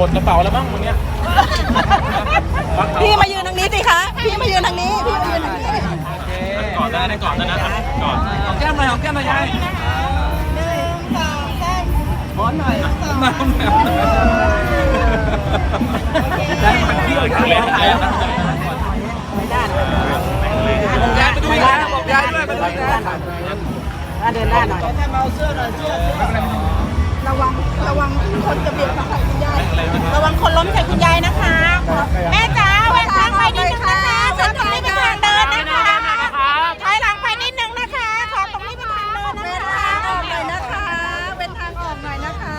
หมดกระเป๋าแล้วมั้งวันเนี้ยพี่มายืนทางนี้สิคะ พี่มายืนทางนี้ พี่มายืนทางนี้ก่อนได้นะก่อนได้นะก่อนหอมแก้มหน่อยหอมแก้มหน่อยยายร้อนหน่อยมาได้มันเที่ยวอยู่แล้วยายไปดูยายบอกยายด้วยไปดูยายเดินหน้าหน่อย ระวังระวังคนจะเบียดมาใส่คุณยายระวังคนล้มใส่คุณยายนะคะ แม่จ๋าแหวกทางไปนิดนึงนะคะฉันตรงนี้เป็นทางเดินนะคะถอยหลังไปนิดนึงนะคะ ขอตรงนี้เป็นทางเดินนะคะเป็นทางออกหน่อยนะคะ เป็นทางออกหน่อยนะคะ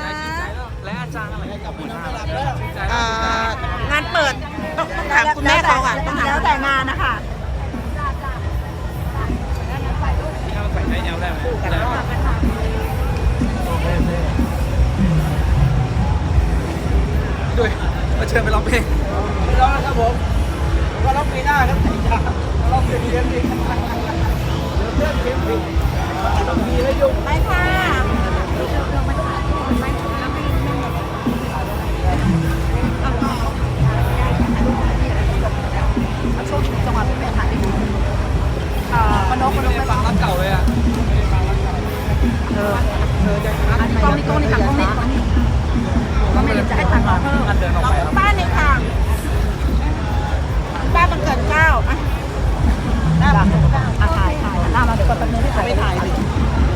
และอาจารย์อะไรกับคุณอ่างานเปิดต้องต้องถามคุณแม่เขาค่ะต้องถามแล้วแต่งานนะคะใส่แนวได้ไหม มาเชิญไปร้องเพลงร้องนะครับผมก็ร้องปีหน้าครับไอ้จ้าร้องเพลงเรียนดีเดี๋ยวเพื่อนเพลงผิดต้องมีแล้วยุ่งไปค่ะ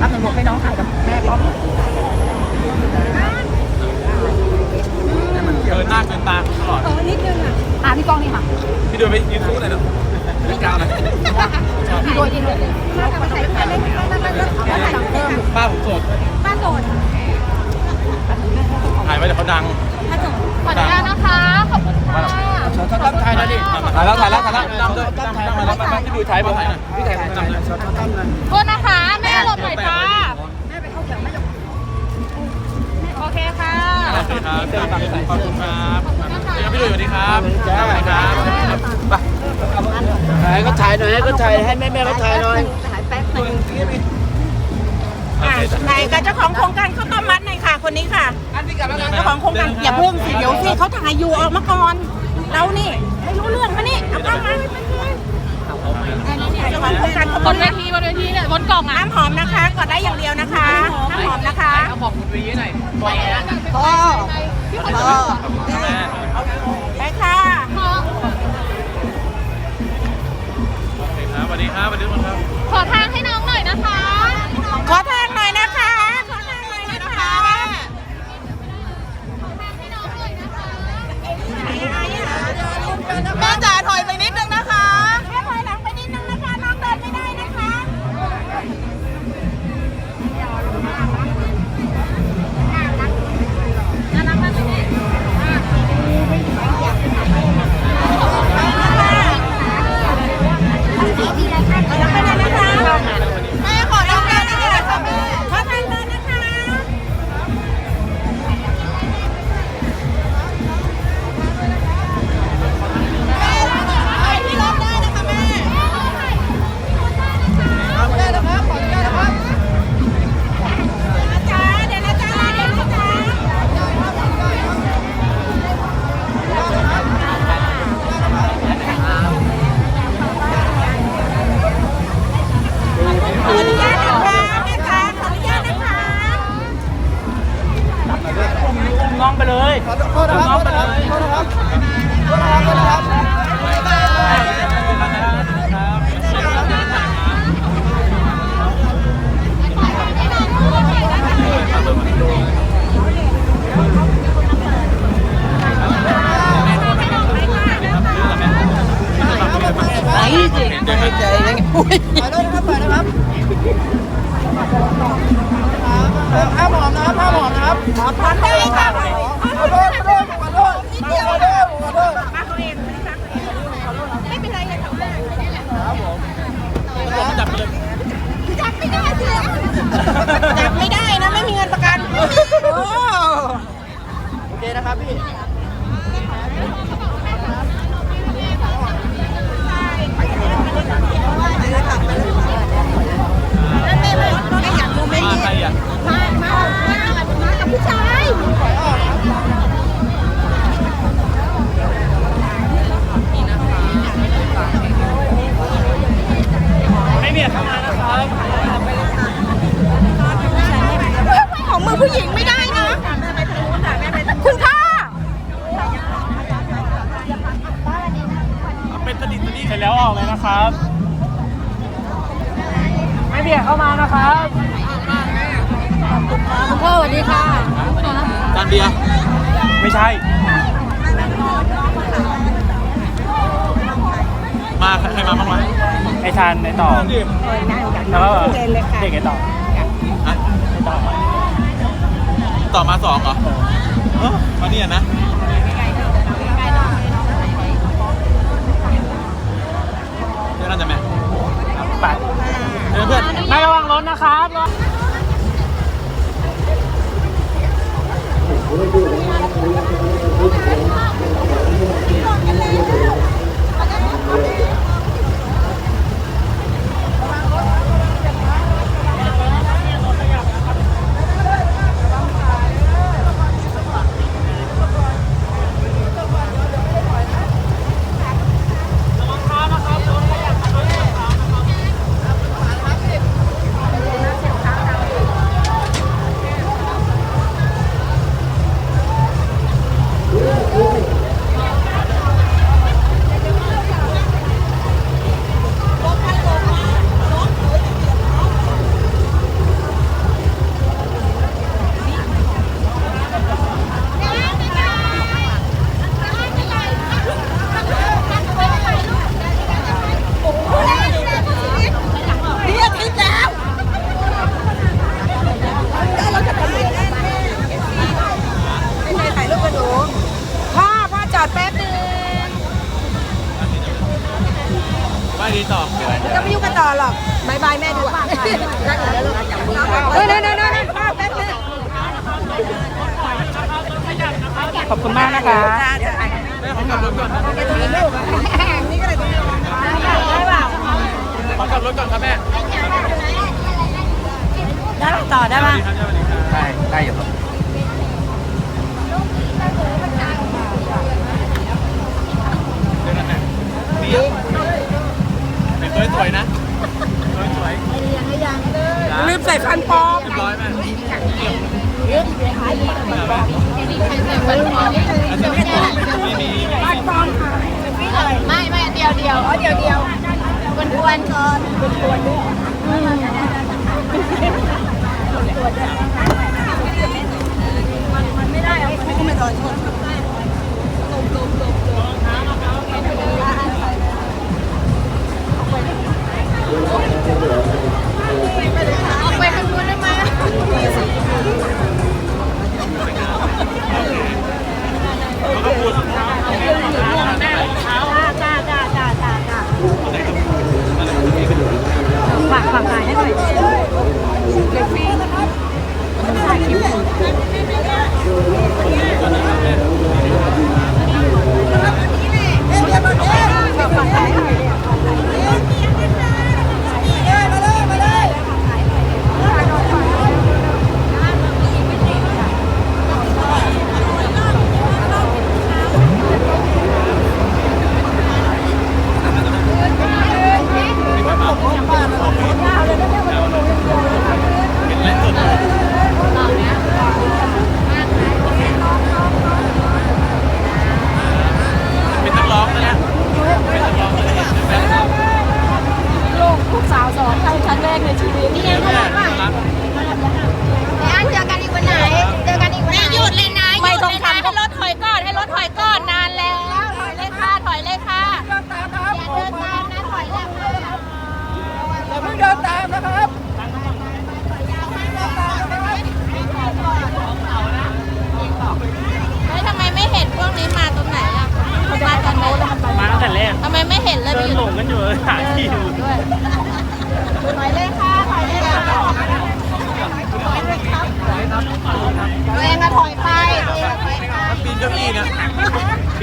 แป๊บนึงบกให้น้องถ่ายกับแม่กล้องเกินหน้าเกินตาตลอด เออนิดนึงอะอะพี่กล้องนี่ค่ะพี่ดูไปยืนคู่หน่อยนะพี่ก้าวหน่อยพี่โดยที่ด้วยมาทำอะไรไม่ไม่ไม่ไม่ไม่เอาถ่ายเพิ่มป้าผมโสดป้าโสดถ่ายไว้เดี๋ยวเขาดังสดขออนุญาตนะคะ ขอบคุณค่ะเขาตั้งใจนะดิถ่ายแล้วถ่ายแล้วถ่ายแล้วดังด้วยดังดังมาแล้วมาพี่ดูถ่ายผมถ่ายหน่อยพี่ถ่ายผมจำเลยเขาตั้งเงินโทษนะ โอเคครับขอบคุณครับพี่ดูสวัสดีครับสวัสดีครับไปถ่ายก็ถ่ายหน่อยให้ก็ถ่ายให้แม่แม่ก็ถ่ายหน่อยถ่ายแป๊บนึงอะไหนกับเจ้าของโครงการข้าวต้มมัดหน่อยค่ะ คนนี้ค่ะเจ้าของโครงการอย่าเพิ่งสิเดี๋ยวสิเขาถ่ายอยู่ออกมาก่อนเรานี่ไม่รู้เรื่องมานี่เอาเข้ามาเจ้าข องโครงการข้าวบนเวทีบนเวทีเนี่ยบนกล่องอะน้ำหอมนะคะกดได้อย่างเดียวนะคะน้ำหอมนะคะเอาบอกคุณวีหน่อยพ่อพ่อแม่ไปค่ะสวัสดีครับสวัสดีทุกคนครับ ขอทางให้น้องหน่อยนะคะ อุ้องไปเลยขอโทษนะครับ ขอโทษนะครับ ขอโทษนะครับโทษนะครับโทษนะครับไหนสิเดินไปใจเลยถ่ายด้วยนะครับถ่ายนะครับห้ามหอมนะครับ ห้ามหอมนะครับขอทานได้ค่ะขอโทษขอโทษขอโทษขอโทษขอโทษป้าเขาเองไม่เป็นไรเลยค่ะจับเลยจับไม่ได้เสิจับไม่ได้นะไม่มีเงินประกันโอ้โอเคนะครับพี่ เป็นสนิทสนิทเสร็จแล้วออกเลยนะครับ ไม่เบียดเข้ามานะครับคุณพ่อสวัสดีค่ะจานเบียร์ไม่ใช่ มาใครมาบ้างวะไอ้ทานไอ้ต่อแล้วก็เด็กไอ้ต่อฮะไอ้ต่อต่อมาสองเหรอเอ้ามาเนี่ยนะ ถนะครับรถนี่อา เฮ้ยเฮ้ยเฮ้ยเฮ้ยพ่อแป๊บนึงขอบคุณมากนะคะแม่ขอกลับรถก่อนนะนี่ก็เลยตรงนี้ได้เปล่าขอกลับรถก่อนครับแม่ ได้ต่อได้ป่ะได้ ได้อยู่ครับเดี๋ยวกันแม่นี่เป็นตัวสวยๆนะ ตัวสวยลืมใส่ฟันปลอมเรียบร้อยแม่มีมีฟันปลอมค่ะไม่ไม่เดียวเดียวอ๋อเดียวเดียววนทวนก่อนไม่ได้เอาไม่ก็ไม่โดนชนออก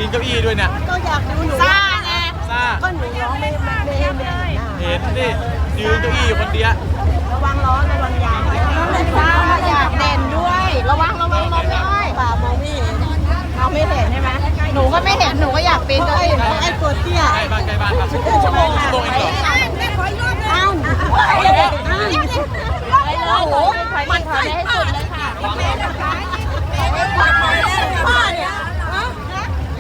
ปีนเก้าอี้ด้วยเนี่ยก็อยากดูหนูซ่าไงซ่าก็หนูร้องไม่ไม่ไม่ให้เห็นน้าเห็นดิยืนเก้าอี้อยู่คนเดียวระวังล้อระวังยางซ่าอยากเด่นด้วย ระวังระวังไม่ได้ป่ามองไม่เห็นเราไม่เห็นใช่ไหมหนูก็ไม่เห็นหนูก็อยากปีนเก้าอี้ไอ้ตัวเตี้ยใกล้บ้านใกล้บ้านครับชั่วโมงชั่วโมงเองเหรออ้าวอ้าวมันถอยให้สุดเลยค่ะ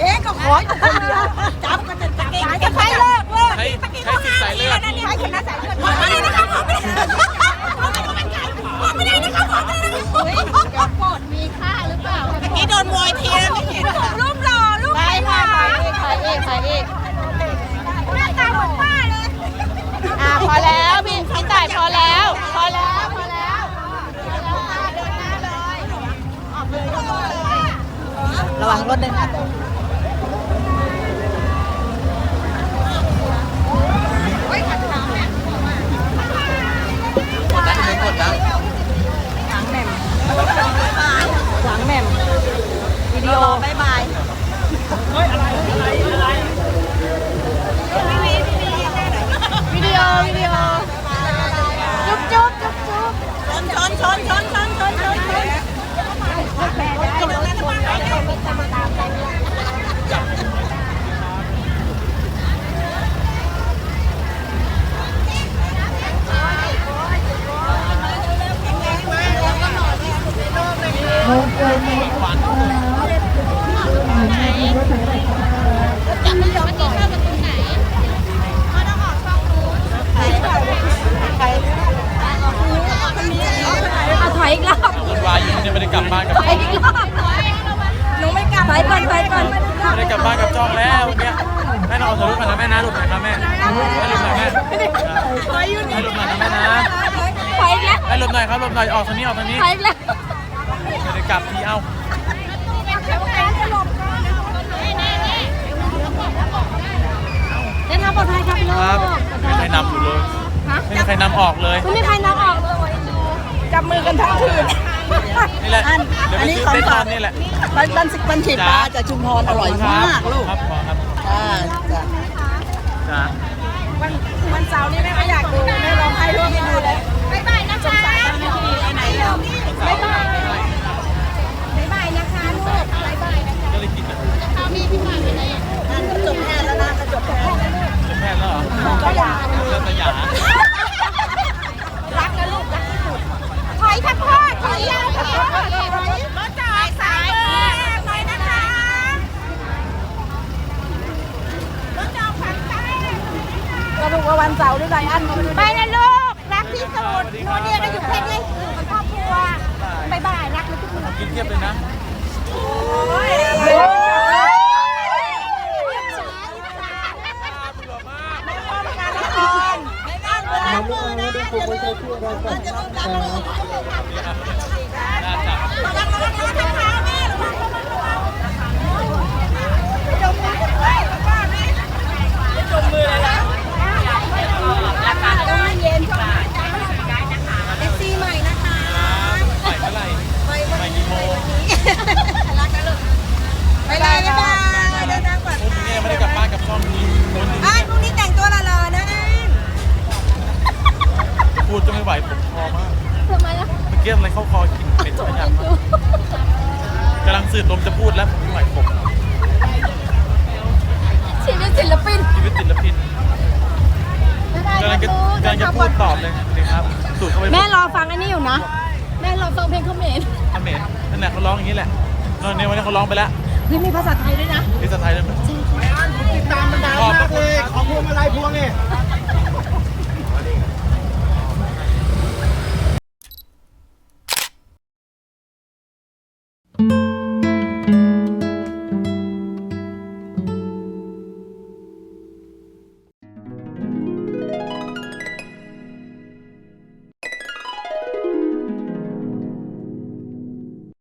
เอ๊ก็ขออยู่คนเดียวจับกันจะจับสายจะใครเลิกเลิกที่ตะกี้เขาห้ามนี่นะเนี่ยใครชนะสายเลือดขอไม่ได้นะคะผมไม่ได้ผมไม่ได้นะคะผมไม่ได้นะคะโกดมีค่าหรือเปล่าเมื่อกี้โดนมวยเทีแล้วไม่เห็นรูปหล่อรูปไปค่ะถ่ายเอกถ่ายเอกหน้าตาเหมือนป้าเลยอ่าพอแล้วพี่พี่ต่พอแล้ว พอแล้วพอแล้วระวังรถเดินยาะ องแล้วเนี่ยแม่นอนถ่ายรูปกันนะแม่นะรูปหน่อยครับแม่ให้รูปหน่อยแม่ถอยอยู่ให้นี่รูปหน่อยนะแม่นะถอยแล้วให้รูปหน่อยครับรูปหน่อยออกทางนี้ออกทางนี้ถอยแล้วไม่ได้กลับทีเอ้าเดินทางปลอดภัยครับลูครับกไม่มีใครนำอยู่เลยไม่มีใครนำออกเลย ไม่มีใครนับออกเลยดูจับมือกันทั้งคืน นี่แหละเดี๋ยวไปซื้อเต้นตอนนี่แหละบันบันสิบันฉีดปลาจากชุมพรอร่อยมากลูกครับขอครับอ่าจ้ะจ้าวันวันเสาร์นี่แม่ก็อยากดูแม่ร้องไห้ร่วมให้ดูเลยบ๊ายบายนะคะไหนเราบ๊ายบายบ๊ายบายนะคะลูกบ๊ายบายนะคะก็เลยกินอะเอามีพี่หมาไปไหนอะงานก็จบแพทย์แล้วนะก็จบแพทย์จะแพทย์แล้วเหรอก็อยาก เริ่มจะหยา รักนะลูกรักที่สุดถอยค่ะพ่อถอยยาวค่ะพ่อถอยรถจอดสายมือหน่อยนะคะรถจอดฝั่งซ้าย ก็ ดูว่าวันเสาร์หรือไรอันก็ไม่รู้ไปนะลูก รักที่สุดหนูเนี่ยก็อยู่แค่นี้อยู่กับครอบครัวบ๊ายบายรักนะทุกคนกินเทียบเลยนะเดี๋ยวน่าจะ ซีใหม่นะคะ ใส่เมื่อไหร่ใส่กี่โมง ไปเลยบ๊ายบายเดินทางปลอดพรุ่งนี้ไม่ได้กลับบ้านกับช่องนี้คนภัยพรุ่งนี้แต่งตัวหล่อๆนะอันพูดก็ไม่ไหวผมคอมากทำไมล่ะเมื่อกี้อะไรเข้าคอกินเป็ดขยันมากกำลังสืดลมจะพูดแล้วผมไม่ไหวผมชีวิตศิลปินชีวิตศิลปินกำลังจะกำลังจะพูดตอบเลยดีครับสูดเข้าไปแม่รอฟังอันนี้อยู่นะ แม่เราฟังเพลงเขมรอเมนนั่นแหละเขาร้องอย่างนี้แหละนอนในวันนี้เขาร้องไปแล้ว นี่มีภาษาไทยด้วยนะ นี่สไตล์เลยติดตามมานานมากเลย ของพวงมาลัยพวงนี่